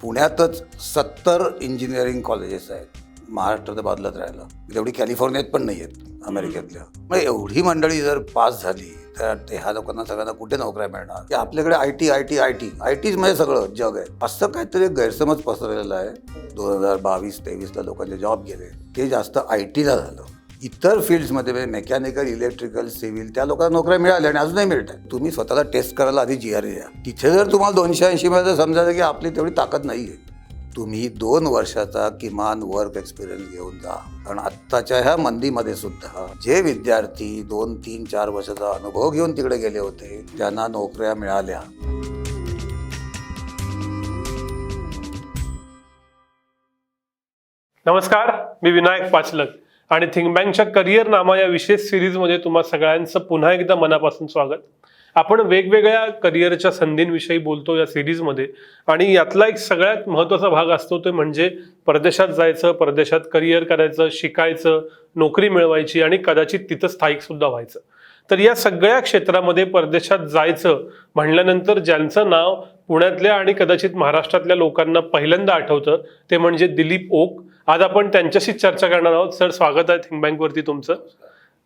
पुण्यातच सत्तर engineering colleges आहेत. महाराष्ट्रात बदलत राहिलं. तेवढी कॅलिफोर्नियात पण नाही आहेत अमेरिकेतल्या. मग एवढी मंडळी जर पास झाली तर ते ह्या लोकांना सगळ्यांना कुठे नोकऱ्या मिळणार? की आपल्याकडे I T I T I T I टीच म्हणजे सगळं जग आहे. असं काहीतरी गैरसमज पसरलेला आहे. दोन हजार बावीस तेवीसला लोकांचे जॉब गेले. ते जास्त आय टीला झालं. इतर फील्ड्समध्ये म्हणजे मेकॅनिकल इलेक्ट्रिकल सिव्हिल त्या लोकांना नोकऱ्या मिळाल्या आणि अजूनही मिळत तुम्ही स्वतःला टेस्ट करायला आधी जी आर द्या तिथे जर तुम्हाला दोनशे ऐंशी मध्ये समजायचं की आपली तेवढी ताकद नाही आहे तुम्ही दोन वर्षाचा किमान वर्क एक्सपिरियन्स घेऊन जा. कारण आत्ताच्या ह्या मंदीमध्ये सुद्धा जे विद्यार्थी दोन तीन चार वर्षाचा अनुभव घेऊन तिकडे गेले होते त्यांना नोकऱ्या मिळाल्या. नमस्कार मी विनायक पाचलक आणि थिंक बँकच्या करिअर नामा या विशेष सिरीजमध्ये तुम्हा सगळ्यांचं पुन्हा एकदा मनापासून स्वागत. आपण वेगवेगळ्या करिअरच्या संधींविषयी बोलतो या सिरीजमध्ये आणि यातला एक सगळ्यात महत्त्वाचा भाग असतो ते म्हणजे परदेशात जायचं परदेशात करिअर करायचं शिकायचं नोकरी मिळवायची आणि कदाचित तिथं स्थायिक सुद्धा व्हायचं. तर या सगळ्या क्षेत्रामध्ये परदेशात जायचं म्हणल्यानंतर ज्यांचं नाव पुण्यातल्या आणि कदाचित महाराष्ट्रातल्या लोकांना पहिल्यांदा आठवतं ते म्हणजे दिलीप ओक आज आपण त्यांच्याशीच चर्चा करणार आहोत. सर स्वागत आहे थिंक बँकवरती तुमचं.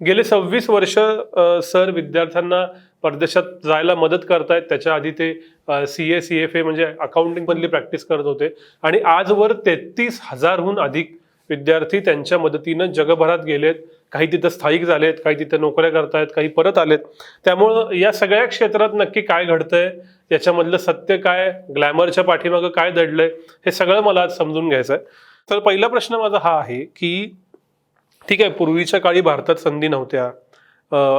गेले सव्वीस वर्ष सर विद्यार्थ्यांना परदेशात जायला मदत करतायत. त्याच्या आधी ते C A C F A म्हणजे अकाउंटिंग मधली प्रॅक्टिस करत होते. आणि आजवर तेहतीस हजारहून अधिक विद्यार्थी त्यांच्या मदतीनं जगभरात गेलेत. काही तिथं स्थायिक झालेत काही तिथं नोकऱ्या करतायत काही परत आलेत. त्यामुळं या सगळ्या क्षेत्रात नक्की काय घडतंय? याच्यामधलं सत्य काय? ग्लॅमरच्या पाठीमागं काय दडलंय? हे सगळं मला आज समजून घ्यायचं आहे तर पहिला प्रश्न माझा हा आहे की ठीक आहे पूर्वीच्या काळी भारतात संधी नव्हत्या.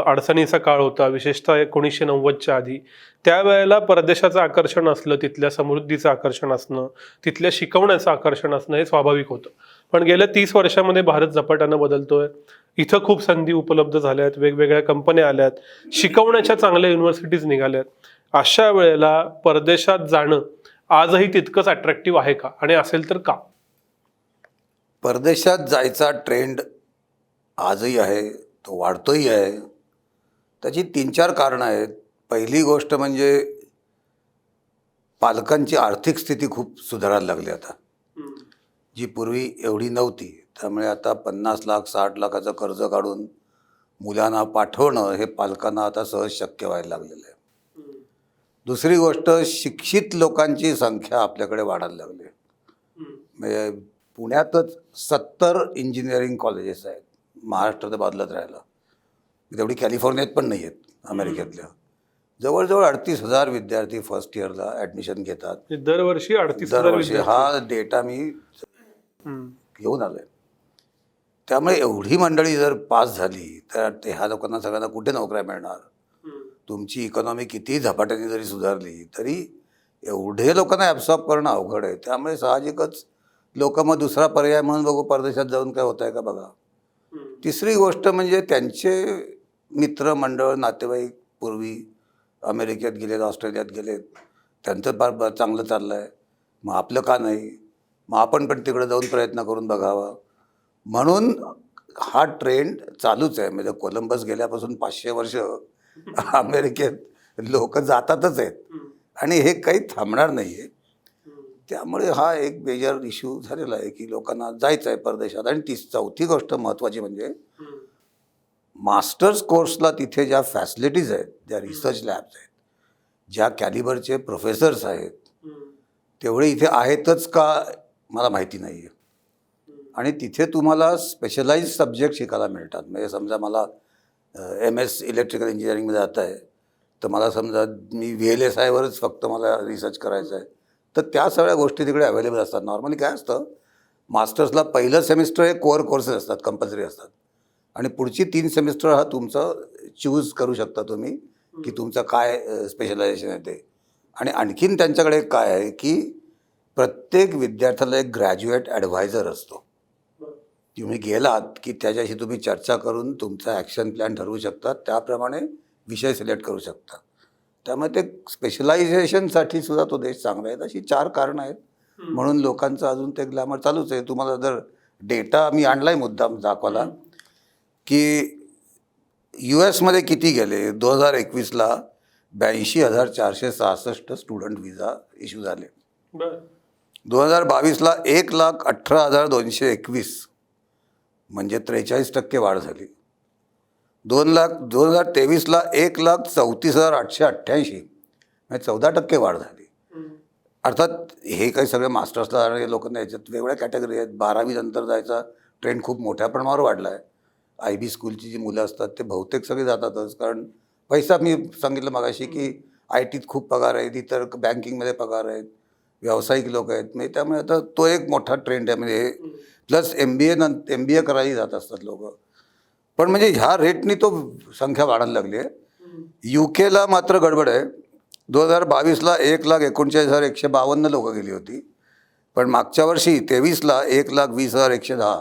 अडचणीचा काळ होता विशेषतः एकोणीसशे नव्वदच्या आधी. त्यावेळेला परदेशाचं आकर्षण असलं तिथल्या समृद्धीचं आकर्षण असणं तिथल्या शिकवण्याचं आकर्षण असणं हे स्वाभाविक होतं. पण गेल्या तीस वर्षामध्ये भारत झपाट्यानं बदलतोय. इथं खूप संधी उपलब्ध झाल्या आहेत वेगवेगळ्या कंपन्या आल्यात शिकवण्याच्या चांगल्या युनिव्हर्सिटीज निघाल्यात. अशा वेळेला परदेशात जाणं आजही तितकंच अट्रॅक्टिव्ह आहे का? आणि असेल तर का? परदेशात जायचा ट्रेंड आजही आहे तो वाढतोही आहे. त्याची तीन चार कारणं आहेत. पहिली गोष्ट म्हणजे पालकांची आर्थिक स्थिती खूप सुधारायला लागली आता. जी पूर्वी एवढी नव्हती. त्यामुळे आता पन्नास लाख साठ लाखाचं कर्ज काढून मुलांना पाठवणं हे पालकांना आता सहज शक्य व्हायला लागलेलं आहे. दुसरी गोष्ट शिक्षित लोकांची संख्या आपल्याकडे वाढायला लागली. म्हणजे पुण्यातच सत्तर इंजिनिअरिंग कॉलेजेस आहेत. महाराष्ट्रात बदलत राहिलं तेवढी कॅलिफोर्नियात पण नाही आहेत अमेरिकेतल्या. जवळजवळ अडतीस हजार विद्यार्थी फर्स्ट इयरला ॲडमिशन घेतात. दरवर्षी अडतीस दरवर्षी. हा डेटा मी. घेऊन आलो आहे त्यामुळे एवढी मंडळी जर पास झाली तर ते ह्या लोकांना सगळ्यांना कुठे नोकऱ्या मिळणार? तुमची इकॉनॉमी किती झपाट्याने जरी सुधारली तरी एवढे लोकांना ॲब्सॉर्ब करणं अवघड आहे. त्यामुळे साहजिकच लोक मग दुसरा पर्याय म्हणून बघू परदेशात जाऊन काय होत आहे का बघा. तिसरी गोष्ट म्हणजे त्यांचे मित्रमंडळ नातेवाईक पूर्वी अमेरिकेत गेलेत ऑस्ट्रेलियात गेलेत. त्यांचं फार चांगलं चाललं आहे मग आपलं का नाही? मग आपण पण तिकडे जाऊन प्रयत्न करून बघावा. म्हणून हा ट्रेंड चालूच आहे. म्हणजे कोलंबस गेल्यापासून पाचशे वर्ष अमेरिकेत लोक जातातच आहेत. आणि हे काही थांबणार नाही आहे त्यामुळे हा एक मेजर इश्यू झालेला आहे की लोकांना जायचं आहे परदेशात. आणि ती चौथी गोष्ट महत्त्वाची म्हणजे मास्टर्स कोर्सला तिथे ज्या फॅसिलिटीज आहेत ज्या रिसर्च लॅब्स आहेत ज्या कॅलिबरचे प्रोफेसर्स आहेत तेवढे इथे आहेतच का मला माहिती नाही आहे आणि तिथे तुम्हाला स्पेशलाइज सब्जेक्ट शिकायला मिळतात. म्हणजे समजा मला एम एस इलेक्ट्रिकल इंजिनिअरिंगमध्ये जात आहे. तर मला समजा मी व्ही एल एस आयवरच फक्त मला रिसर्च करायचं आहे. तर त्या सगळ्या गोष्टी तिकडे अवेलेबल असतात. नॉर्मली काय असतं मास्टर्सला पहिलं सेमिस्टर हे कोअर कोर्सेस असतात कंपल्सरी असतात. आणि पुढची तीन सेमिस्टर हा तुमचं चूज करू शकता तुम्ही की तुमचं काय स्पेशलायझेशन आहे ते. आणि आणखीन त्यांच्याकडे काय आहे की प्रत्येक विद्यार्थ्याला एक ग्रॅज्युएट ॲडवायझर असतो. तुम्ही गेलात की त्याच्याशी तुम्ही चर्चा करून तुमचा ॲक्शन प्लॅन ठरवू शकता. त्याप्रमाणे विषय सिलेक्ट करू शकता. त्यामुळे ते स्पेशलायझेशनसाठी सुद्धा तो देश चांगला आहे. अशी चार कारणं आहेत. म्हणून लोकांचं अजून ते ग्लॅमर चालूच आहे. तुम्हाला जर डेटा मी आणलाय मुद्दाम दाखवायला की यू एसमध्ये किती गेले? दोन हजार एकवीसला ब्याऐंशी हजार चारशे सहासष्ट स्टुडंट विजा इश्यू झाले. दोन हजार बावीसला एक लाख अठरा हजार दोनशे एकवीस म्हणजे त्रेचाळीस टक्के वाढ झाली. दोन लाख दोन हजार तेवीसला एक लाख चौतीस हजार आठशे अठ्ठ्याऐंशी. म्हणजे चौदा टक्के वाढ झाली. अर्थात हे काही सगळे मास्टर्सला जाणारे लोक नाही याच्यात वेगळ्या कॅटेगरी आहेत. बारावी नंतर जायचा ट्रेंड खूप मोठ्या प्रमाणावर वाढला आहे आय बी स्कूलची जी मुलं असतात ते बहुतेक सगळे जातातच. कारण पैसा मी सांगितलं मगाशी की आय टीत खूप पगार आहेत इतर बँकिंगमध्ये पगार आहेत व्यावसायिक लोक आहेत. म्हणजे त्यामुळे आता तो एक मोठा ट्रेंड आहे. म्हणजे प्लस एम बी ए नं एम बी ए करायला जात असतात लोक. पण म्हणजे ह्या रेटनी तो संख्या वाढायला लागली आहे. यू केला मात्र गडबड आहे. दोन हजार बावीसला एक लाख एकोणचाळीस हजार एकशे बावन्न लोकं गेली होती. पण मागच्या वर्षी तेवीसला एक लाख वीस हजार एकशे दहा.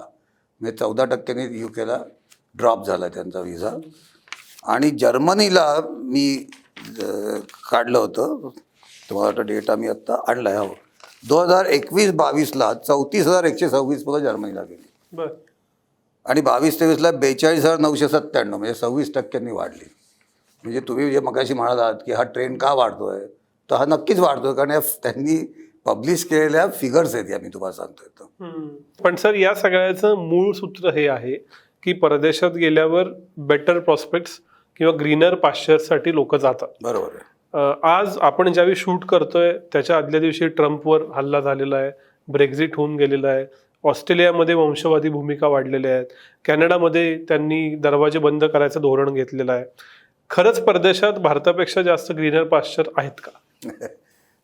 म्हणजे चौदा टक्क्यांनी यू केला ड्रॉप झाला त्यांचा व्हिसा आणि जर्मनीला मी काढलं होतं. तुम्हाला वाटतं डेटा मी आत्ता आणला आहे हो. दोन हजार एकवीस बावीसला चौतीस हजार एकशे सव्वीस मुलं जर्मनीला गेली. बर. आणि बावीस तेवीसला बेचाळीस हजार नऊशे सत्त्याण्णव म्हणजे सव्वीस टक्क्यांनी वाढली. म्हणजे तुम्ही जे मगाशी म्हणालात की हा ट्रेंड का वाढतोय? तर हा नक्कीच वाढतोय कारण या त्यांनी पब्लिश केलेल्या फिगर्स आहेत या मी तुम्हाला सांगतोय. पण सर या सगळ्याचं मूळ सूत्र हे आहे की परदेशात गेल्यावर बेटर प्रॉस्पेक्ट्स किंवा ग्रीनर पाश्चरसाठी लोक जातात. बरोबर आहे. आज आपण ज्यावेळी शूट करतोय त्याच्या आदल्या दिवशी ट्रम्पवर हल्ला झालेला आहे ब्रेक्झिट होऊन गेलेला आहे ऑस्ट्रेलियामध्ये वंशवादी भूमिका वाढलेल्या आहेत. कॅनडामध्ये त्यांनी दरवाजे बंद करायचं धोरण घेतलेलं आहे. खरंच परदेशात भारतापेक्षा जास्त ग्रीनर पाश्चर आहेत का?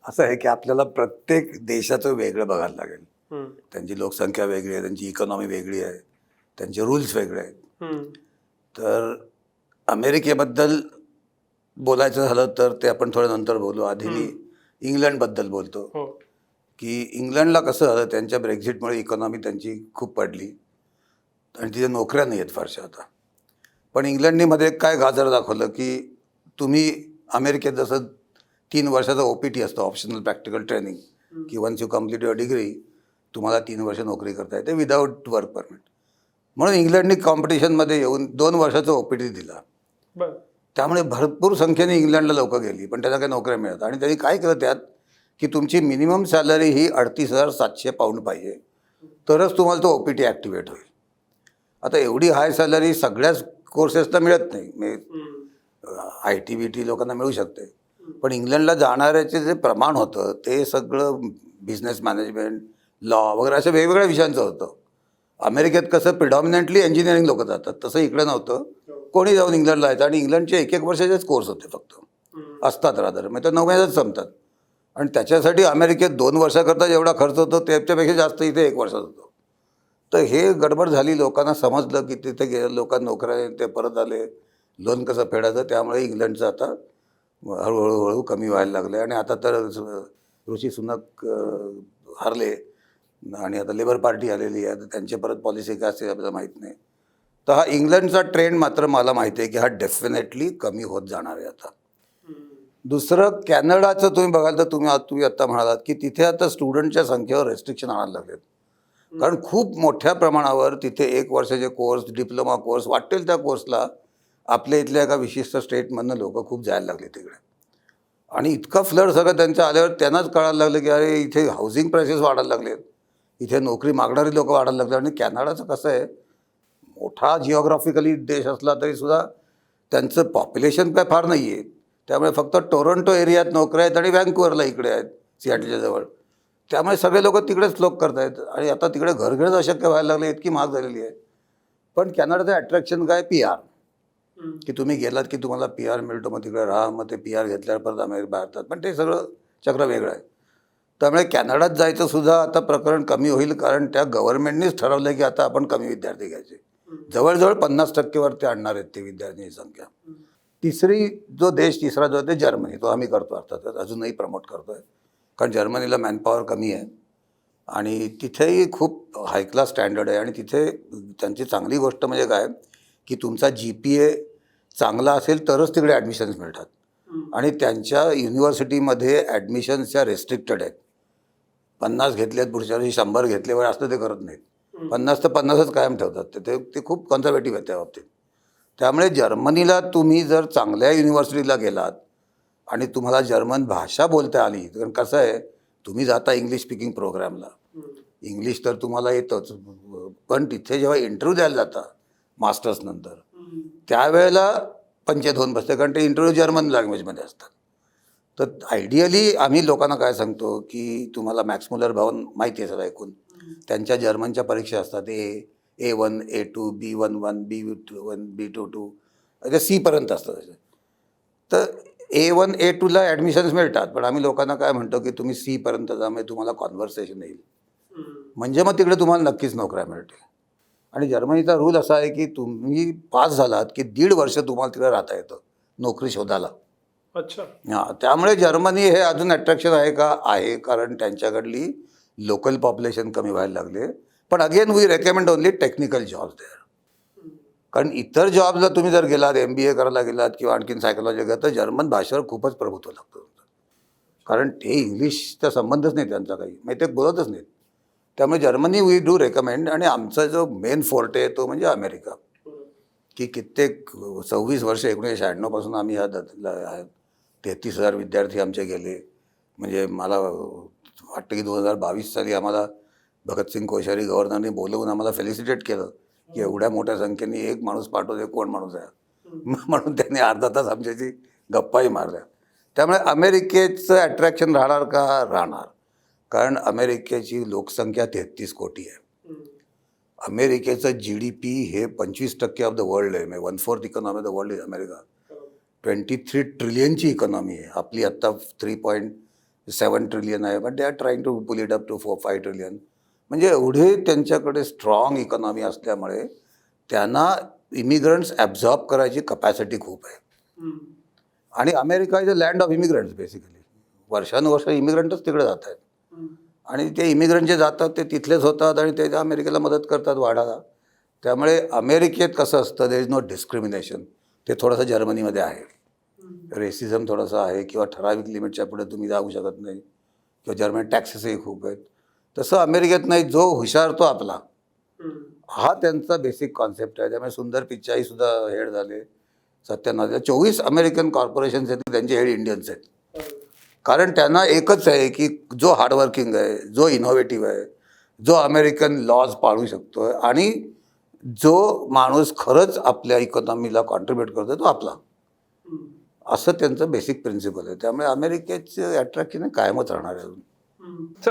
असं आहे की आपल्याला प्रत्येक देशाचं वेगळं बघायला लागेल. त्यांची लोकसंख्या वेगळी आहे त्यांची इकॉनॉमी वेगळी आहे त्यांचे रूल्स वेगळे आहेत. तर अमेरिकेबद्दल बोलायचं झालं तर ते आपण थोडं नंतर बोलू. आधी मी इंग्लंडबद्दल बोलतो. हो. की इंग्लंडला कसं झालं त्यांच्या ब्रेक्झिटमुळे इकॉनॉमी त्यांची खूप पडली. आणि तिथे नोकऱ्या नाही आहेत फारशा आता. पण इंग्लंडनी मध्ये काय गाजर दाखवलं की तुम्ही अमेरिकेत जसं तीन वर्षाचा ओ पी टी असतो ऑप्शनल प्रॅक्टिकल ट्रेनिंग की once you complete your degree तुम्हाला तीन वर्ष नोकरी करता येते विदाऊट वर्क परमिट म्हणून इंग्लंडनी कॉम्पिटिशनमध्ये येऊन दोन वर्षाचा ओ पी टी दिला. बर. त्यामुळे भरपूर संख्येने इंग्लंडला लोक गेली पण त्यांना काही नोकऱ्या मिळत आणि त्यांनी काय केलं त्यात की तुमची मिनिमम सॅलरी ही अडतीस हजार सातशे पाऊंड पाहिजे. तरच तुम्हाला तो ओ पी टी ॲक्टिवेट होईल. आता एवढी हाय सॅलरी सगळ्याच कोर्सेसला मिळत नाही. म्हणजे आय टी बी टी लोकांना मिळू शकते. पण इंग्लंडला जाणाऱ्याचे जे प्रमाण होतं ते सगळं बिझनेस मॅनेजमेंट लॉ वगैरे अशा वेगवेगळ्या विषयांचं होतं. अमेरिकेत कसं प्रिडॉमिनंटली इंजिनिअरिंग लोक जातात. तसं इकडे नव्हतं. कोणी जाऊन इंग्लंडला जायचं. आणि इंग्लंडचे एक एक वर्षाचेच कोर्स होते फक्त. असतात रादर मग ते नऊ महिन्यातच संपतात. आणि त्याच्यासाठी अमेरिकेत दोन वर्षाकरता जेवढा खर्च होतो त्याच्यापेक्षा जास्त इथे एक वर्षात होतो. तर हे गडबड झाली लोकांना समजलं की तिथे गे लोकांना नोकऱ्या ते परत आले लोन कसं फेडायचं त्यामुळे इंग्लंडचं आता हळूहळू हळू कमी व्हायला लागलं आणि आता तर ऋषी सुनक हरले आणि आता लेबर पार्टी आलेली आहे तर त्यांची परत पॉलिसी काय असते आपल्याला माहीत नाही. तर हा इंग्लंडचा ट्रेंड मात्र मला माहिती आहे की हा डेफिनेटली कमी होत जाणार आहे आता. दुसरं कॅनडाचं तुम्ही बघाल तर तुम्ही तुम्ही आत्ता म्हणालात की तिथे आता स्टुडंटच्या संख्येवर रेस्ट्रिक्शन आणायला लागलेत. कारण खूप मोठ्या प्रमाणावर तिथे एक वर्षाचे कोर्स डिप्लोमा कोर्स वाटेल त्या कोर्सला आपल्या इथल्या एका विशिष्ट स्टेटमधनं लोक खूप जायला लागले तिकडे. आणि इतका फ्लड सगळं त्यांच्या आल्यावर त्यांनाच कळायला लागलं की अरे इथे हाऊसिंग प्रायसेस वाढायला लागलेत. इथे नोकरी मागणारी लोक वाढायला लागले आणि कॅनडाचं कसं आहे मोठा जिओग्राफिकली देश असला तरीसुद्धा त्यांचं पॉप्युलेशन काय फार नाही आहे त्यामुळे फक्त टोरंटो एरियात नोकऱ्या आहेत आणि वँकुवरला इकडे आहेत सियाटलच्या जवळ. त्यामुळे सगळे लोक तिकडेच फ्लोक करत आहेत आणि आता तिकडे घरघरच अशक्य व्हायला लागले इतकी महाग झालेली आहे. पण कॅनडाचं अट्रॅक्शन काय? पी आर की तुम्ही गेलात की तुम्हाला पी आर मिळतो मग तिकडे राहा मग ते पी आर घेतल्यावर परत अमेरिका भारतात. पण ते सगळं चक्र वेगळं आहे. त्यामुळे कॅनडात जायचं सुद्धा आता प्रकरण कमी होईल कारण त्या गव्हर्नमेंटनीच ठरवलं की आता आपण कमी विद्यार्थी घ्यायचे. जवळजवळ पन्नास टक्केवर ते आणणार आहेत ते विद्यार्थ्यांची संख्या. तिसरी जो देश तिसरा जो आहे ते जर्मनी. तो आम्ही करतो अर्थातच अजूनही प्रमोट करतो आहे कारण जर्मनीला मॅनपॉवर कमी आहे. आणि तिथेही खूप हाय क्लास स्टँडर्ड आहे. आणि तिथे त्यांची चांगली गोष्ट म्हणजे काय? की तुमचा जी पी ए चांगला असेल तरच तिकडे ॲडमिशन्स मिळतात. आणि त्यांच्या युनिव्हर्सिटीमध्ये ॲडमिशन्सच्या रेस्ट्रिक्टेड आहेत. पन्नास घेतलेत पुढच्या वर्षी शंभर घेतल्यावर असं ते करत नाहीत. पन्नास तर पन्नासच कायम ठेवतात. ते- ते ते खूप कन्झर्वेटिव्ह आहेत त्या बाबतीत. त्यामुळे जर्मनीला तुम्ही जर चांगल्या युनिव्हर्सिटीला गेलात आणि तुम्हाला जर्मन भाषा बोलता आली कारण कसं आहे तुम्ही जाता इंग्लिश स्पीकिंग प्रोग्रामला इंग्लिश तर तुम्हाला येतंच पण तिथे जेव्हा इंटरव्ह्यू द्यायला जाता मास्टर्स नंतर त्यावेळेला पंचायत होऊन बसते कारण ते इंटरव्ह्यू जर्मन लँग्वेजमध्ये असतात. तर आयडियली आम्ही लोकांना काय सांगतो की तुम्हाला मॅक्स मुलर भवन माहिती आहे सर ऐकून. त्यांच्या जर्मनच्या परीक्षा असतात ते A one A two B one one B two one B two two ते सीपर्यंत असतं त्याचे तर ए वन ए टूला ॲडमिशन्स मिळतात पण आम्ही लोकांना काय म्हणतो की तुम्ही सीपर्यंत जा म्हणजे तुम्हाला कॉन्व्हर्सेशन येईल. म्हणजे मग तिकडे तुम्हाला नक्कीच नोकऱ्या मिळतील. आणि जर्मनीचा रूल असा आहे की तुम्ही पास झालात की दीड वर्ष तुम्हाला तिकडे राहता येतं नोकरी शोधायला. अच्छा. हां त्यामुळे जर्मनी हे अजून अट्रॅक्शन आहे का? आहे कारण त्यांच्याकडली लोकल पॉप्युलेशन कमी व्हायला लागले. पण again we recommend only technical jobs there कारण इतर जॉबला तुम्ही जर गेलात एम बी ए करायला गेलात किंवा आणखीन सायकोलॉजी गेला तर जर्मन भाषेवर खूपच प्रभुत्व लागतं कारण ते इंग्लिशचा संबंधच नाही त्यांचा काही. म्हणजे ते बोलतच नाहीत. त्यामुळे जर्मनी वी डू रेकमेंड आणि आमचा जो मेन फोर्ट आहे तो म्हणजे अमेरिका. की कित्येक सव्वीस वर्ष एकोणीसशे शहाण्णवपासून आम्ही ह्या द- तेहतीस हजार विद्यार्थी आमचे गेले. म्हणजे मला वाटतं की दोन हजार बावीस साली आम्हाला भगतसिंग कोश्यारी गव्हर्नरने बोलवून आम्हाला फेलिसिटेट केलं की एवढ्या मोठ्या संख्येने एक माणूस पाठवते कोण माणूस आहे? म्हणून त्यांनी अर्धा तास आमच्याशी गप्पाही मारल्या. त्यामुळे अमेरिकेचं अट्रॅक्शन राहणार का? राहणार. कारण अमेरिकेची लोकसंख्या तेहतीस कोटी आहे. अमेरिकेचं जी डी पी हे पंचवीस टक्के ऑफ द वर्ल्ड आहे. म्हणजे one fourth economy of the world is America twenty three ट्रिलियनची economy आहे. आपली आत्ता थ्री पॉईंट सेवन ट्रिलियन आहे. But they are trying to pull it up to four five trillion म्हणजे एवढे त्यांच्याकडे स्ट्रॉंग इकॉनॉमी असल्यामुळे त्यांना इमिग्रंट्स ॲब्झॉर्ब करायची कपॅसिटी खूप आहे. आणि America is a land of immigrants basically वर्षानुवर्ष इमिग्रंटच तिकडे जात आहेत. आणि ते इमिग्रंट जे जातात ते तिथलेच होतात आणि ते अमेरिकेला मदत करतात वाढायला. त्यामुळे अमेरिकेत कसं असतं देर इज नो डिस्क्रिमिनेशन ते थोडंसं जर्मनीमध्ये आहे. रेसिझम थोडंसं आहे किंवा ठराविक लिमिटच्या पुढे तुम्ही जाऊ शकत नाही. किंवा जर्मनी टॅक्सेसही खूप आहेत. तसं अमेरिकेत नाही जो हुशार तो आपला. हा त्यांचा बेसिक कॉन्सेप्ट आहे. त्यामुळे सुंदर पिच्चाई सुद्धा हेड झाले. सत्याण्णव चोवीस अमेरिकन कॉर्पोरेशन्स आहेत त्यांचे हेड इंडियन्स आहेत. कारण त्यांना एकच आहे की जो हार्डवर्किंग आहे जो इनोव्हेटिव्ह आहे जो अमेरिकन लॉज पाळू शकतो आणि जो माणूस खरंच आपल्या इकॉनॉमीला कॉन्ट्रीब्यूट करतो तो आपला. असं त्यांचं बेसिक प्रिन्सिपल आहे. त्यामुळे अमेरिकेचं अट्रॅक्शन कायमच राहणार आहे अजून.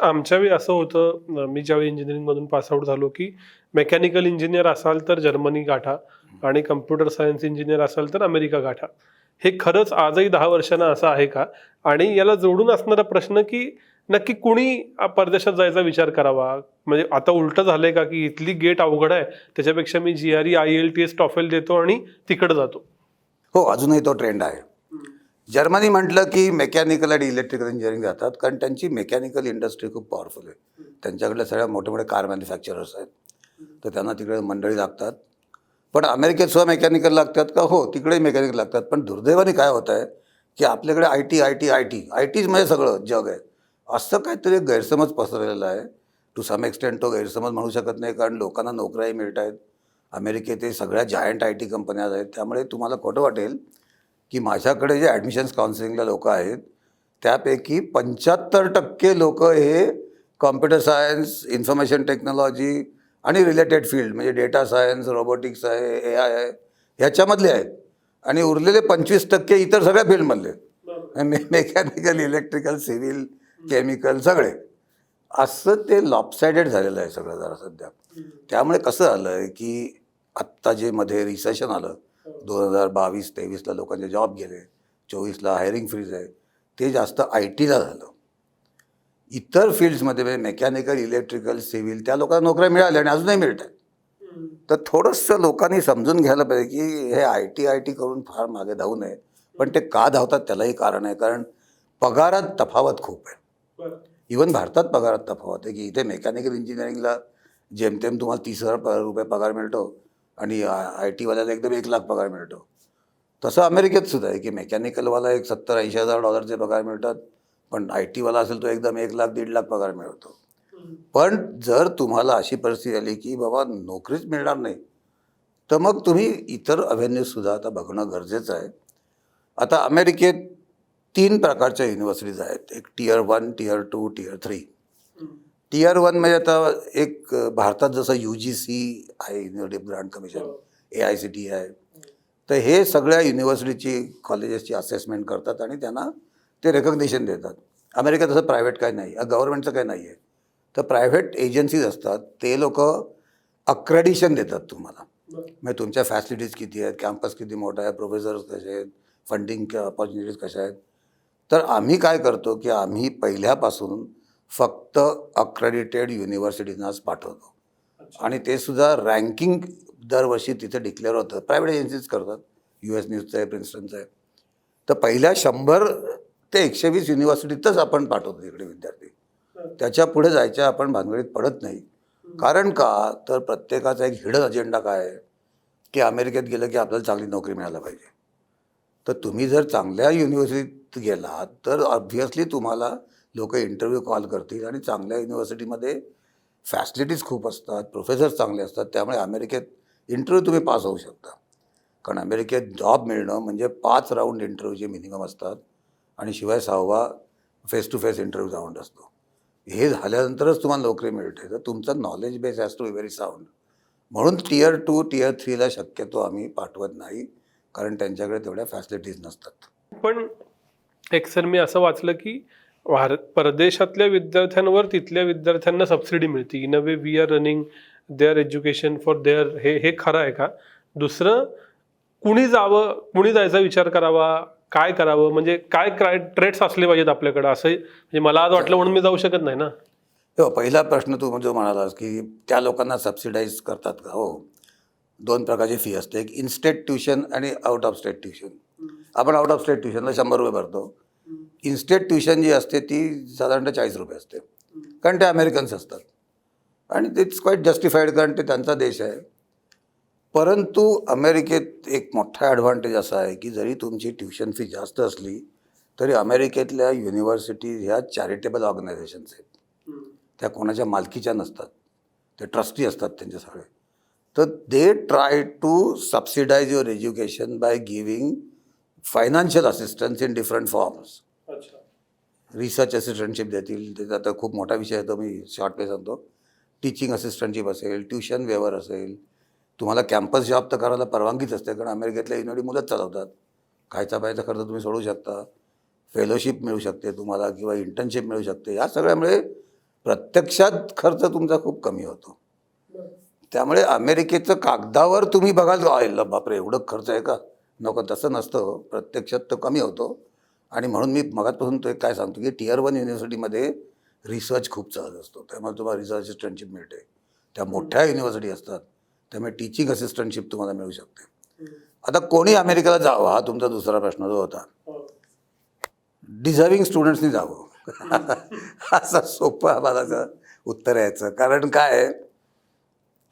आमच्या वेळी असं होतं मी ज्यावेळी इंजिनिअरिंग मधून पासआउट झालो की मेकॅनिकल इंजिनियर असाल तर जर्मनी गाठा आणि कम्प्युटर सायन्स इंजिनियर असाल तर अमेरिका गाठा. हे खरंच आजही दहा वर्षांना असं आहे का? आणि याला जोडून असणारा प्रश्न की नक्की कुणी परदेशात जायचा विचार करावा? म्हणजे आता उलटं झालंय का की इथली गेट अवघड आहे त्याच्यापेक्षा मी G R E I L T S TOEFL देतो आणि तिकडे जातो. हो अजूनही तो ट्रेंड आहे. जर्मनी म्हटलं की मेकॅनिकल आणि इलेक्ट्रिकल इंजिनिअरिंग जातात कारण त्यांची मेकॅनिकल इंडस्ट्री खूप पॉवरफुल आहे. त्यांच्याकडे सगळ्या मोठे मोठे कार मॅन्युफॅक्चरर्स आहेत. तर त्यांना तिकडे मंडळी लागतात. पण अमेरिकेत सुद्धा मेकॅनिकल लागतात का? हो तिकडेही मेकॅनिकल लागतात. पण दुर्दैवाने काय होत आहे की आपल्याकडे I T I T I T I tease म्हणजे सगळं जग आहे. असं काहीतरी गैरसमज पसरलेला आहे. टू सम एक्सटेंट तो गैरसमज म्हणू शकत नाही कारण लोकांना नोकऱ्याही मिळत आहेत. अमेरिकेत सगळ्या जायंट आय टी कंपन्या आहेत. त्यामुळे तुम्हाला खोटं वाटेल की माझ्याकडे जे ॲडमिशन्स काउन्सिलिंगला लोक आहेत त्यापैकी पंच्याहत्तर टक्के लोक हे कॉम्प्युटर सायन्स इन्फॉर्मेशन टेक्नॉलॉजी आणि रिलेटेड फील्ड म्हणजे डेटा सायन्स रोबोटिक्स आहे ए आय आहे ह्याच्यामधले आहेत. आणि उरलेले पंचवीस टक्के इतर सगळ्या फील्डमधले मे मेकॅनिकल इलेक्ट्रिकल सिव्हिल केमिकल सगळे. असं ते लॉपसायडेड झालेलं आहे सगळं जरा सध्या. त्यामुळे कसं झालं आहे की आत्ता जे मध्ये रिसेशन आलं दोन हजार बावीस तेवीसला लोकांचे जॉब गेले. चोवीसला हायरिंग फ्रीज आहे. ते जास्त आय टीला झालं. इतर फील्ड्समध्ये म्हणजे मेकॅनिकल इलेक्ट्रिकल सिव्हिल त्या लोकांना नोकऱ्या मिळाल्या आणि अजूनही मिळत आहेत. तर थोडंसं लोकांनी समजून घ्यायला पाहिजे की हे आय टी आय टी करून फार मागे धावू नये. पण ते का धावतात त्यालाही कारण आहे. कारण पगारात तफावत खूप आहे. इवन भारतात पगारात तफावत आहे की इथे मेकॅनिकल इंजिनिअरिंगला जेमतेम तुम्हाला तीस हजार रुपये पगार मिळतो. आणि आय टीवाल्याला एकदम एक लाख पगार मिळतो. तसं अमेरिकेत सुद्धा आहे की मेकॅनिकलवाला एक सत्तर ऐंशी हजार डॉलरचे पगार मिळतात पण आय टीवाला असेल तो एकदम एक लाख दीड लाख पगार मिळतो. पण जर तुम्हाला अशी परिस्थिती आली की बाबा नोकरीच मिळणार नाही तर मग तुम्ही इतर अव्हेन्यूजसुद्धा आता बघणं गरजेचं आहे. आता अमेरिकेत तीन प्रकारच्या युनिव्हर्सिटीज आहेत एक tier one tier two tier three tier one म्हणजे आता एक भारतात जसं यू जी सी आहे university grant commission A I C T आहे. तर हे सगळ्या युनिव्हर्सिटीची कॉलेजेसची असेसमेंट करतात आणि त्यांना ते रेकग्नेशन देतात. अमेरिकेत तसं प्रायव्हेट काय नाही गव्हर्नमेंटचं काय नाही आहे. तर प्रायव्हेट एजन्सीज असतात ते लोक अक्रेडिशन देतात तुम्हाला. म्हणजे तुमच्या फॅसिलिटीज किती आहेत कॅम्पस किती मोठा आहे प्रोफेसर्स कसे आहेत फंडिंग ऑपॉर्च्युनिटीज कशा आहेत. तर आम्ही काय करतो की आम्ही पहिल्यापासून फक्त अक्रेडिटेड युनिव्हर्सिटीनाच पाठवतो. आणि ते सुद्धा रँकिंग दरवर्षी तिथे डिक्लेअर होतं प्रायव्हेट एजन्सीज करतात. यू एस न्यूजचं आहे प्रिन्स्टनचं आहे. तर पहिल्या शंभर ते एकशे वीस युनिव्हर्सिटीतच आपण पाठवतो तिकडे विद्यार्थी. त्याच्या पुढे जायच्या आपण भानगडीत पडत नाही. कारण का? तर प्रत्येकाचा एक हिडन अजेंडा काय आहे? की अमेरिकेत गेलं की आपल्याला चांगली नोकरी मिळायला पाहिजे. तर तुम्ही जर चांगल्या युनिव्हर्सिटीत गेलात तर ऑब्व्हियसली तुम्हाला लोक इंटरव्ह्यू कॉल करतील आणि चांगल्या युनिव्हर्सिटीमध्ये फॅसिलिटीज खूप असतात प्रोफेसर चांगले असतात त्यामुळे अमेरिकेत इंटरव्ह्यू तुम्ही पास होऊ शकता. कारण अमेरिकेत जॉब मिळणं म्हणजे पाच राऊंड इंटरव्ह्यूचे मिनिमम असतात आणि शिवाय सहावा face to face interview round असतो. हे झाल्यानंतरच तुम्हाला नोकरी मिळते. तर तुमचं knowledge base has to be very sound म्हणून टियर टू टियर थ्रीला शक्यतो आम्ही पाठवत नाही कारण त्यांच्याकडे तेवढ्या फॅसिलिटीज नसतात. पण एक सर मी असं वाचलं की भारत परदेशातल्या विद्यार्थ्यांवर तिथल्या विद्यार्थ्यांना सबसिडी मिळते. In a way we are running their education for their हे हे खरं आहे का? दुसरं कुणी जावं कुणी जायचा विचार करावा काय करावं म्हणजे काय क्राय ट्रेड्स असले पाहिजेत आपल्याकडं असं म्हणजे मला आज वाटलं म्हणून मी जाऊ शकत नाही ना? हो पहिला प्रश्न तू जो म्हणालास की त्या लोकांना सबसिडाईज करतात का? हो. दोन प्रकारची फी असते. एक इनस्टेट ट्युशन आणि आउट ऑफ स्टेट ट्युशन आपण आउट ऑफ स्टेट ट्युशनला शंभर रुपये भरतो. इन्स्टेट ट्युशन जी असते ती साधारणतः चाळीस रुपये असते. कारण ते अमेरिकन्स असतात. आणि इट्स क्वाईट जस्टिफाईड कारण ते त्यांचा देश आहे. परंतु अमेरिकेत एक मोठा ॲडव्हान्टेज असा आहे की जरी तुमची ट्युशन फी जास्त असली तरी अमेरिकेतल्या युनिव्हर्सिटी ह्या चॅरिटेबल ऑर्गनायझेशन्स आहेत. त्या कोणाच्या मालकीच्या नसतात. ते ट्रस्टी असतात त्यांचे सगळे. तर they try to subsidise your education by giving financial assistance in different forms research assistantship देतील. त्याचा आता खूप मोठा विषय आहे तो मी शॉर्टमध्ये सांगतो. टीचिंग असिस्टंटशिप असेल ट्युशन वेवर असेल. तुम्हाला कॅम्पस जॉब तर करायला परवानगीच असते कारण अमेरिकेतल्या युनिव्हर्सिटी मुलंच चालवतात. खायचा पायचा खर्च तुम्ही सोडू शकता. फेलोशिप मिळू शकते तुम्हाला किंवा इंटर्नशिप मिळू शकते. या सगळ्यामुळे प्रत्यक्षात खर्च तुमचा खूप कमी होतो. त्यामुळे अमेरिकेचं कागदावर तुम्ही बघाल बापरे एवढं खर्च आहे का? नको तसं नसतं हो. प्रत्यक्षात तो कमी होतो. आणि म्हणून मी मगातपासून तो एक काय सांगतो की टियर वन युनिव्हर्सिटीमध्ये रिसर्च खूप चालत असतो. त्यामुळे तुम्हाला रिसर्च असिस्टंटशिप मिळते. त्या मोठ्या युनिव्हर्सिटी असतात. त्यामुळे टीचिंग असिस्टंटशिप तुम्हाला मिळू शकते. आता कोणी अमेरिकेला जावं हा तुमचा दुसरा प्रश्न जो होता. डिझर्विंग स्टुडंट्सनी जावं. असं सोपं मला उत्तर यायचं. कारण काय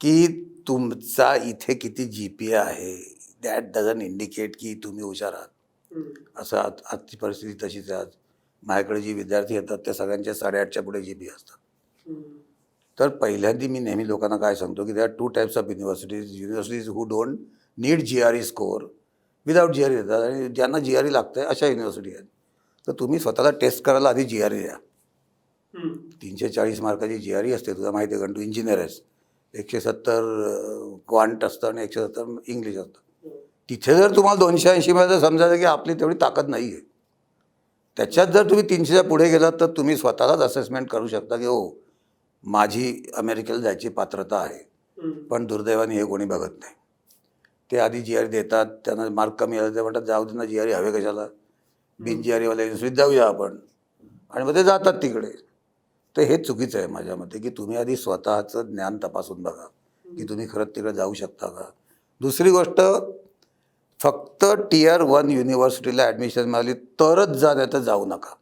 की तुमचा इथे किती जी पी आहे. दॅट डझन इंडिकेट की तुम्ही हुशार आहात. असं आज आजची परिस्थिती तशीच आहे आज. माझ्याकडे जी विद्यार्थी येतात त्या सगळ्यांच्या साडेआठच्या पुढे जी बी असतात. तर पहिल्यांदा मी नेहमी लोकांना काय सांगतो की are two types of universities universities who don't need G R E score without G R E देतात. आणि ज्यांना जी आर ई लागतं आहे अशा युनिव्हर्सिटी आहेत. तर तुम्ही स्वतःला टेस्ट करायला आधी जी आर ई द्या. तीनशे चाळीस मार्काची जी आर ई असते तुला माहिती आहे कारण तू इंजिनियर आहेस. एकशे सत्तर क्वांट असतं आणि एकशे सत्तर इंग्लिश असतं. तिथे जर तुम्हाला दोनशे ऐंशी मिळालं तर समजायचं की आपली तेवढी ताकद नाही आहे त्याच्यात जर तुम्ही तीनशेच्या पुढे गेलात तर तुम्ही स्वतःलाच असेसमेंट करू शकता की हो माझी अमेरिकेला जायची पात्रता आहे पण दुर्दैवाने हे कोणी बघत नाही. ते आधी जी आर देतात त्यांना मार्क कमी आले ते म्हणतात जाऊ दे ना जी आर हवे कशाला? बिन जी आर वाल्या युनिव्हर्सिटीत जाऊया आपण. आणि मग ते जातात तिकडे. तर हे चुकीचं आहे माझ्या मते की तुम्ही आधी स्वतःचं ज्ञान तपासून बघा की तुम्ही खरंच तिकडे जाऊ शकता का? दुसरी गोष्ट फक्त टियर वन युनिव्हर्सिटीला ॲडमिशन मिळाली तरच जा नाही तर जाऊ नका.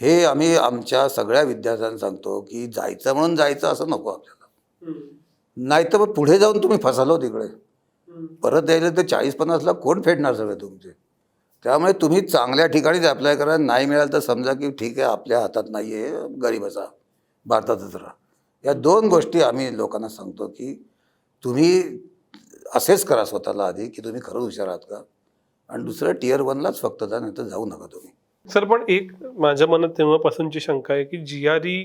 हे आम्ही आमच्या सगळ्या विद्यार्थ्यांना सांगतो की जायचं म्हणून जायचं असं नको आपल्याला. नाही तर मग पुढे जाऊन तुम्ही फसालो तिकडे. परत यायला तर चाळीस पन्नासला कोण फेडणार सगळे तुमचे? त्यामुळे तुम्ही चांगल्या ठिकाणीच अप्लाय करा. नाही मिळालं तर समजा की ठीक आहे आपल्या हातात नाही आहे गरीब असा भारतातच राहा. या दोन गोष्टी आम्ही लोकांना सांगतो की तुम्ही असेच करा स्वतःला आधी की तुम्ही खरंच हुशार आहात का? आणि दुसरं टियर वनलाच फक्त जा नाही तर जाऊ नका तुम्ही. सर पण एक माझ्या मनात तेव्हापासूनची शंका आहे की जी आर ई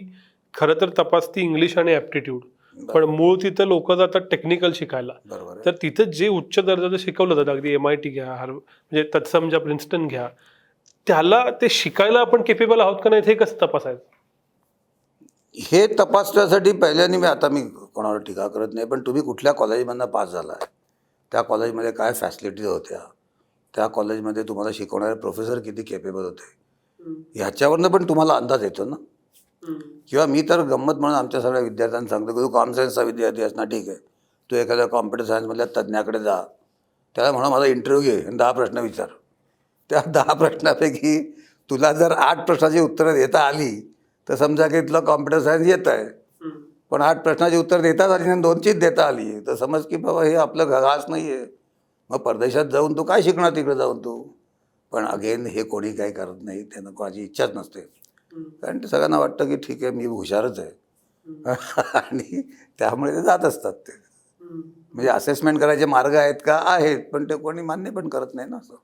खरं तर तपासती इंग्लिश आणि ॲप्टिट्यूड पण मूळ तिथं लोक जातात टेक्निकल शिकायला. तर तिथं जे उच्च दर्जाचं शिकवलं जातं अगदी एम आय टी घ्या हार्व म्हणजे तत्सम ज्या प्रिन्स्टन घ्या त्याला ते शिकायला आपण केपेबल आहोत का नाही हे कसं तपासायचं? हे तपासण्यासाठी पहिल्याने मी आता मी कोणावर टीका करत नाही पण तुम्ही कुठल्या कॉलेजमधनं पास झाला आहे त्या कॉलेजमध्ये काय फॅसिलिटीज होत्या? त्या कॉलेजमध्ये तुम्हाला शिकवणारे प्रोफेसर किती केपेबल होते? ह्याच्यावरनं पण तुम्हाला अंदाज येतो ना? किंवा मी तर गंमत म्हणून आमच्या सगळ्या विद्यार्थ्यांना सांगतो की तू कॉम सायन्सचा विद्यार्थी असणार ठीक आहे. तू एखाद्या कॉम्प्युटर सायन्समधल्या तज्ज्ञाकडे जा. त्याला म्हणा माझा इंटरव्ह्यू घे आणि दहा प्रश्न विचार. त्या दहा प्रश्नापैकी तुला जर आठ प्रश्नाची उत्तरं देता आली तर समजा की तुला कॉम्प्युटर सायन्स येत आहे. पण आठ प्रश्नाची उत्तर देताच आली आणि दोनचीच देता आली. तर समज की बाबा हे आपलं घास नाही आहे मग परदेशात जाऊन तू काय शिकणार तिकडे जाऊन तू? पण अगेन हे कोणी काही करत नाही त्यांना कोणाची इच्छाच नसते. कारण ते सगळ्यांना वाटतं की ठीक आहे मी हुशारच आहे. आणि त्यामुळे ते जात असतात ते. म्हणजे असेसमेंट करायचे मार्ग आहेत का? आहेत पण ते कोणी मान्य पण करत नाही ना असं.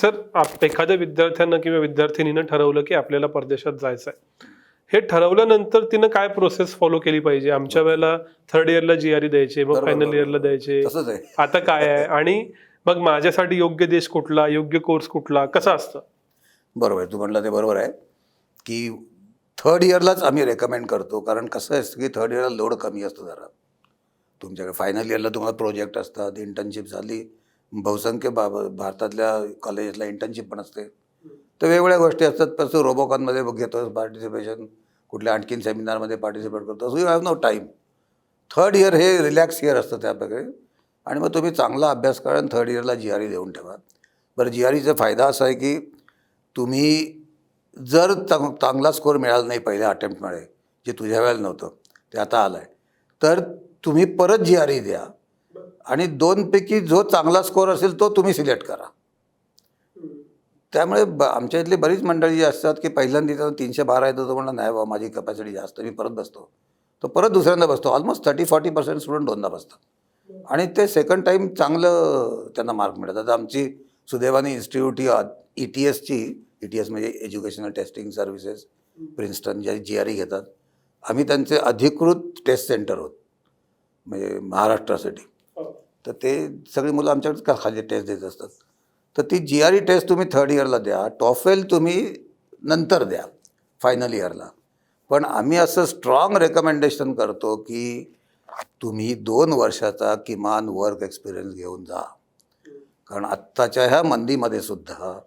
सर आप- एखाद्या विद्यार्थ्यानं किंवा विद्यार्थिनीनं ठरवलं की आपल्याला परदेशात जायचं आहे हे ठरवल्यानंतर तिनं काय प्रोसेस फॉलो केली पाहिजे? आमच्या वेळेला थर्ड इयरला जी आर द्यायचे मग फायनल. इयरला द्यायचे. आता काय आहे? आणि मग माझ्यासाठी योग्य देश कुठला योग्य कोर्स कुठला कसं असतं? बरोबर आहे. तू म्हटलं ते बरोबर आहे. की थर्ड इयरलाच आम्ही रेकमेंड करतो. कारण कसं असतं की थर्ड इयरला लोड कमी असतो जरा. तुमच्याकडे फायनल इयरला तुम्हाला प्रोजेक्ट असतात इंटर्नशिप झाली बहुसंख्य बा भारतातल्या कॉलेजेसला इंटर्नशिप पण असते. तर वेगवेगळ्या गोष्टी असतात. तसं रोबोकॉनमध्ये घेतो पार्टिसिपेशन कुठल्या आणखीन सेमिनारमध्ये पार्टिसिपेट करतो. So you have no time third year हे रिलॅक्स इयर असतं त्याप्रकारे. आणि मग तुम्ही चांगला अभ्यास करा आणि थर्ड इयरला जी आर ई देऊन ठेवा. बरं जी आर ईचा फायदा असा आहे की तुम्ही जर चांग चांगला स्कोअर मिळाला नाही पहिल्या अटेम्प्टमध्ये जे तुझ्या वेळेला नव्हतं ते आता आलं आहे तर तुम्ही परत जी आर ई द्या. आणि दोनपैकी जो चांगला स्कोअर असेल तो तुम्ही सिलेक्ट करा. त्यामुळे ब आमच्या इथली बरीच मंडळी जी असतात की पहिल्यांदा तिथं तीनशे बारा येतो तो म्हणलं नाही बाबा माझी कपॅसिटी जास्त मी परत बसतो. तो परत दुसऱ्यांदा बसतो. Almost thirty forty percent student दोनदा बसतात. आणि ते सेकंड टाईम चांगलं त्यांना मार्क मिळतात. आता आमची सुदैवानी इन्स्टिट्यूट ही ई टी एसची ई टी एस म्हणजे एज्युकेशनल टेस्टिंग सर्व्हिसेस प्रिन्स्टन ज्या जी आर ई घेतात. आम्ही त्यांचे अधिकृत टेस्ट सेंटर होत म्हणजे महाराष्ट्रासाठी. तर ते सगळी मुलं आमच्याकडे का खाली टेस्ट देत असतात. तर ती जी आर ई टेस्ट तुम्ही थर्ड इयरला द्या. टॉफेल तुम्ही नंतर द्या फायनल इयरला पण आम्ही असं स्ट्रॉंग रेकमेंडेशन करतो की तुम्ही दोन वर्षाचा किमान वर्क एक्सपिरियन्स घेऊन जा. कारण आत्ताच्या ह्या मंदीमध्ये सुद्धा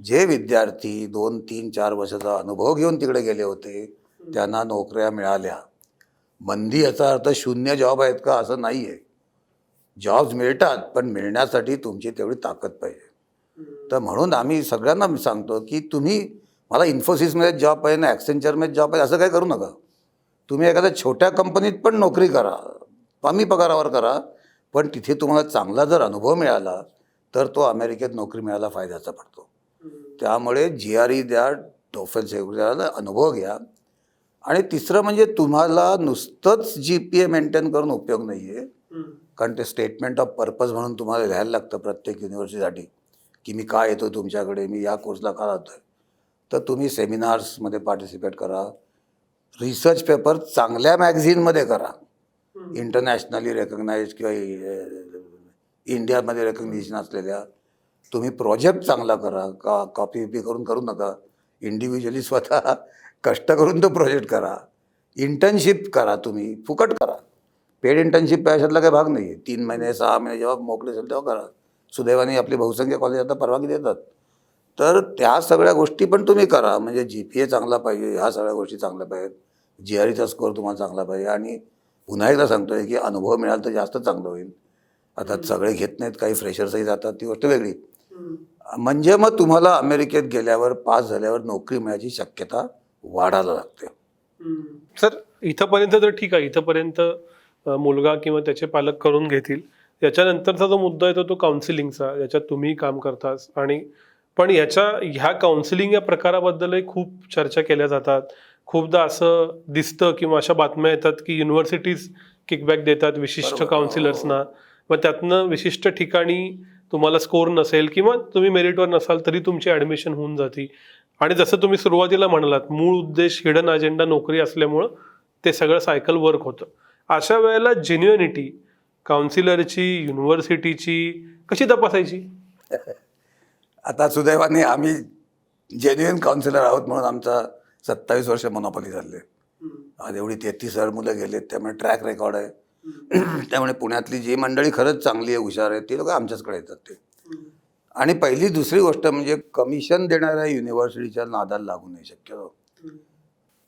जे विद्यार्थी दोन तीन चार वर्षाचा अनुभव घेऊन तिकडे गेले होते त्यांना नोकऱ्या मिळाल्या. मंदी याचा अर्थ शून्य जॉब आहेत का असं नाही आहे जॉब्स मिळतात पण मिळण्यासाठी तुमची तेवढी ताकद पाहिजे. तर म्हणून आम्ही सगळ्यांना मी सांगतो की तुम्ही मला इन्फोसिसमध्ये जॉब पाहिजे ना ॲक्सेंचरमध्ये जॉब पाहिजे असं काही करू नका. तुम्ही एखाद्या छोट्या कंपनीत पण नोकरी करा कमी पगारावर करा पण तिथे तुम्हाला चांगला जर अनुभव मिळाला तर तो अमेरिकेत नोकरी मिळायला फायद्याचा पडतो. त्यामुळे जी आर ई द्या टोफेल द्यायला अनुभव घ्या. आणि तिसरं म्हणजे तुम्हाला नुसतंच जी पी ए मेंटेन करून उपयोग नाही आहे कारण ते स्टेटमेंट ऑफ पर्पज म्हणून तुम्हाला लिहायला लागतं प्रत्येक युनिव्हर्सिटीसाठी की मी का येतो तुमच्याकडे मी या कोर्सला का राहतो आहे तर तुम्ही सेमिनार्समध्ये पार्टिसिपेट करा रिसर्च पेपर चांगल्या मॅगझिनमध्ये करा. इंटरनॅशनली रेकग्नाइज किंवा इंडियामध्ये रेकग्निशन असलेल्या तुम्ही प्रोजेक्ट चांगला करा का कॉपी बिपी करून करू नका. इंडिव्हिज्युअली स्वतः कष्ट करून तो प्रोजेक्ट करा. इंटर्नशिप करा तुम्ही फुकट करा. पेड इंटर्नशिप याच्यातला काही भाग नाही आहे तीन महिने सहा महिने जेव्हा मोकळे असेल तेव्हा करा. सुदैवाने आपली बहुसंख्य कॉलेज आता परवानगी देतात. तर त्या सगळ्या गोष्टी पण तुम्ही करा. म्हणजे जी पी ए चांगला पाहिजे ह्या सगळ्या गोष्टी चांगल्या पाहिजेत. जी आर ईचा स्कोअर तुम्हाला चांगला पाहिजे. आणि पुन्हा एकदा सांगतोय की अनुभव मिळाला तर जास्त चांगलं होईल. आता सगळे घेत नाहीत काही फ्रेशर्सही जातात ती गोष्ट वेगळी. म्हणजे मग तुम्हाला अमेरिकेत गेल्यावर पास झाल्यावर नोकरी मिळायची शक्यता वाढायला लागते. सर इथंपर्यंत तर ठीक आहे. इथंपर्यंत मुलगा किंवा त्याचे पालक करून घेतील. याच्यानंतरचा जो मुद्दा येतो तो काउन्सिलिंगचा याच्यात तुम्ही काम करतास. आणि पण याच्या ह्या काउन्सिलिंग या प्रकाराबद्दलही खूप चर्चा केल्या जातात. खूपदा असं दिसतं किंवा अशा बातम्या येतात की युनिव्हर्सिटीज किकबॅक देतात विशिष्ट. काउन्सिलर्सना मग त्यातनं विशिष्ट ठिकाणी तुम्हाला स्कोर नसेल किंवा तुम्ही मेरिटवर नसाल तरी तुमची ॲडमिशन होऊन जाते. आणि जसं तुम्ही सुरुवातीला म्हणालात मूळ उद्देश हिडन अजेंडा नोकरी असल्यामुळं ते सगळं सायकल वर्क होतं. अशा वेळेला जेन्युनिटी काउन्सिलरची युनिव्हर्सिटीची कशी तपासायची? आता सुदैवाने आम्ही जेन्युइन काउन्सिलर आहोत म्हणून आमचा सत्तावीस वर्ष मोनोपॉली झाले. आज एवढी तेहतीस हजार मुलं गेलेत त्यामुळे ट्रॅक रेकॉर्ड आहे. त्यामुळे पुण्यातली जी मंडळी खरंच चांगली आहे हुशार आहे ती लोक आमच्याचकडे येतात ते. आणि पहिली दुसरी गोष्ट म्हणजे कमिशन देणाऱ्या युनिव्हर्सिटीच्या नादाला लागू नाही शक्यतो.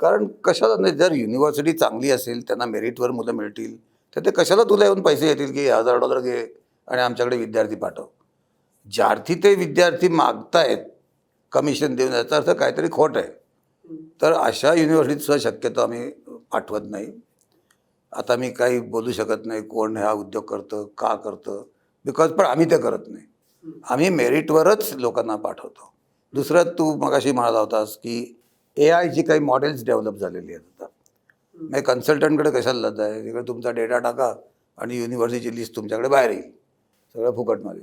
कारण कशाला नाही जर युनिव्हर्सिटी चांगली असेल त्यांना मेरिटवर मुलं मिळतील तर ते कशाला तुला येऊन पैसे येतील की हजार डॉलर घे आणि आमच्याकडे विद्यार्थी पाठव. ज्यार्थी ते विद्यार्थी मागतायत कमिशन देऊन याचा अर्थ काहीतरी खोट आहे. तर अशा युनिव्हर्सिटीचं शक्यतो आम्ही पाठवत नाही. आता मी काही बोलू शकत नाही कोण हा उद्योग करतं का करतं बिकॉज पण आम्ही ते करत नाही. आम्ही मेरिटवरच लोकांना पाठवतो. दुसरं तू मगाशी म्हणाला होतास की ए आयची काही मॉडेल्स डेव्हलप झालेली आहेत आता. मग कन्सल्टंटकडे कशाला जात आहे? तिकडे तुमचा डेटा टाका आणि युनिव्हर्सिटीची लिस्ट तुमच्याकडे बाहेर येईल. सगळं फुकटमध्ये.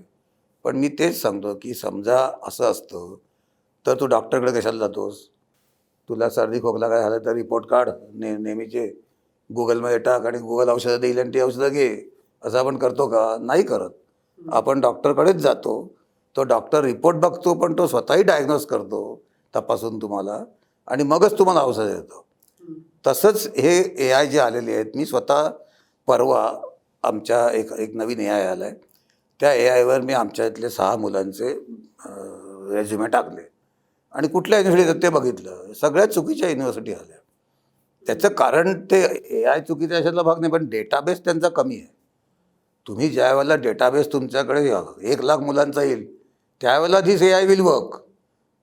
पण मी तेच सांगतो की समजा असं असतं तर तू डॉक्टरकडे कशाला जातोस? तुला सर्दी खोकला काय झालं तर रिपोर्ट काढ. ने नेहमीचे गुगलमध्ये टाक आणि गुगल औषधं देईल आणि ती औषधं घे. असं आपण करतो का? नाही करत. आपण डॉक्टरकडेच जातो. तो डॉक्टर रिपोर्ट बघतो पण तो स्वतःही डायग्नोज करतो तपासून तुम्हाला. आणि मगच तुम्हाला औषध देतो तसंच हे ए आय जे आलेले आहेत मी स्वतः परवा आमच्या एक एक नवीन ए आय आला आहे त्या ए आयवर मी आमच्या इथले सहा मुलांचे रेझ्युमे टाकले. आणि कुठल्या युनिव्हर्सिटीत ते बघितलं. सगळ्यात चुकीच्या युनिव्हर्सिटी आल्या. त्याचं कारण ते ए आय चुकीच्या अशातला भाग नाही पण डेटाबेस त्यांचा कमी आहे. तुम्ही ज्या वेळेला डेटाबेस तुमच्याकडे एक लाख मुलांचा येईल त्यावेळेला this A I will work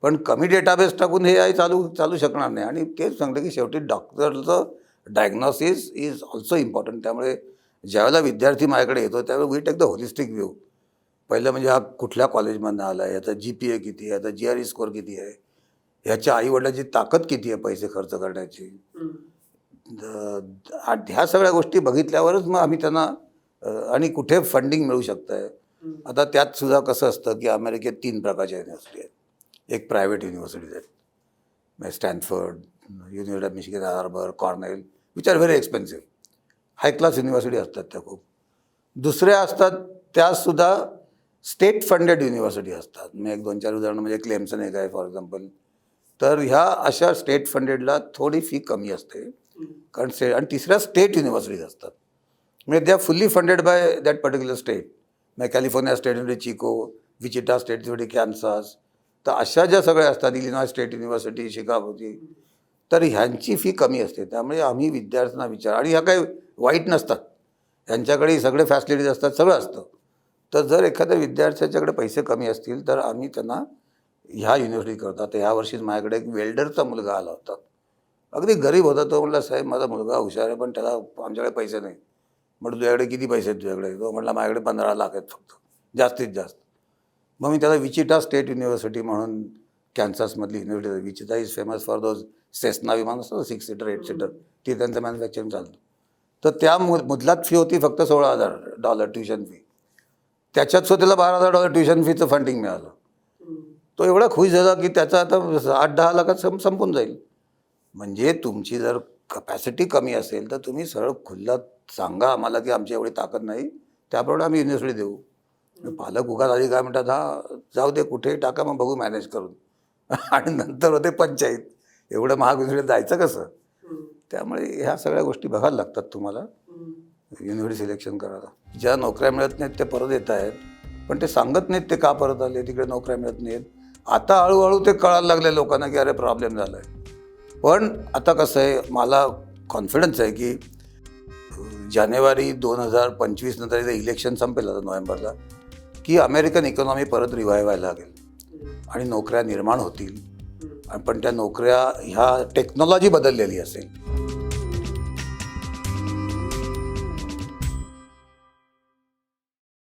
पण कमी डेटाबेस टाकून हे आय चालू चालू शकणार नाही. आणि तेच सांगतं की शेवटी डॉक्टरचं डायग्नॉसिस इज ऑल्सो इम्पॉर्टंट त्यामुळे ज्यावेळेला विद्यार्थी माझ्याकडे येतो त्यावेळेला we take the holistic view. पहिलं म्हणजे हा कुठल्या कॉलेजमधनं आला आहे याचा जी पी ए किती आहे याचा जी आर ई स्कोअर किती आहे ह्याच्या आईवडिलांची ताकद किती आहे पैसे खर्च करण्याची. ह्या सगळ्या गोष्टी बघितल्यावरच मग आम्ही त्यांना आणि कुठे फंडिंग मिळू शकतं आहे आता त्यात सुद्धा कसं असतं की अमेरिकेत तीन प्रकारच्या युनिव्हर्सिटी आहेत. एक प्रायव्हेट युनिव्हर्सिटीज आहेत. म्हणजे Stanford university of Michigan Arbor Cornell which are very expensive high class university असतात त्या खूप. दुसऱ्या असतात त्यासुद्धा स्टेट फंडेड युनिव्हर्सिटी असतात. मी एक दोन चार उदाहरणं म्हणजे क्लेमसन एक आहे फॉर एक्झाम्पल तर ह्या अशा स्टेट फंडेडला थोडी फी कमी असते. कारण स्टे आणि तिसऱ्या स्टेट युनिव्हर्सिटीज असतात. म्हणजे they are fully funded by that particular state म्हणजे California state university Chico Wichita state university Kansas तर अशा ज्या सगळ्या असतात इलिनॉय स्टेट युनिव्हर्सिटी शिकागोची तर ह्यांची फी कमी असते. त्यामुळे आम्ही विद्यार्थ्यांना विचार आणि ह्या काही वाईट नसतात. ह्यांच्याकडे सगळे फॅसिलिटीज असतात सगळं असतं. तर जर एखाद्या विद्यार्थ्याच्याकडे पैसे कमी असतील तर आम्ही त्यांना ह्या युनिव्हर्सिटी करतात तर ह्या वर्षीच माझ्याकडे एक वेल्डरचा मुलगा आला होता. अगदी गरीब होता तो म्हणला साहेब माझा मुलगा हुशार आहे पण त्याला आमच्याकडे पैसे नाही. म्हटलं तुझ्याकडे किती पैसे आहेत तुझ्याकडे? तो म्हटला माझ्याकडे पंधरा लाख आहेत फक्त. जास्तीत जास्त. मग मी त्याला विचिटा स्टेट युनिव्हर्सिटी म्हणून कॅन्सासमधली university Wichita is famous for those Cessna विमान असतं सिक्स सीटर एट सीटर ती त्यांचं मॅन्युफॅक्चरिंग चालतं. तर त्या मु मुदलात फी होती फक्त सोळा हजार डॉलर ट्युशन फी त्याच्यात सुद्धा त्याला बारा हजार डॉलर ट्युशन फीचं फंडिंग मिळालं. तो एवढा खुश झाला की त्याचा आता आठ दहा लाखात सं संपून जाईल. म्हणजे तुमची जर कपॅसिटी कमी असेल तर तुम्ही सरळ खुल्ला सांगा आम्हाला की आमची एवढी ताकद नाही त्याप्रमाणे आम्ही युनिव्हर्सिटी देऊ. पालक उगाच आधी काय म्हणतात हा जाऊ दे कुठेही टाका मग बघू मॅनेज करून. आणि नंतर होते पंचायत. एवढं महाग युनिव्हर्सिटीत जायचं कसं? त्यामुळे ह्या सगळ्या गोष्टी बघायला लागतात तुम्हाला. युनिव्हर्सिटी सिलेक्शन करायला. ज्या नोकऱ्या मिळत नाहीत ते परत येत आहेत. पण ते सांगत नाहीत ते का परत आले? तिकडे नोकऱ्या मिळत नाहीत. आता हळूहळू ते कळायला लागले लोकांना की अरे प्रॉब्लेम झाला आहे पण आता कसं आहे मला कॉन्फिडन्स आहे की जानेवारी दोन हजार पंचवीस नंतर इथे इलेक्शन संपेल आता नोव्हेंबरला. की अमेरिकन इकॉनॉमी परत रिवाय व्हायला लागेल. आणि नोकऱ्या निर्माण होतील. आणि पण त्या नोकऱ्या ह्या टेक्नॉलॉजी बदललेली असेल.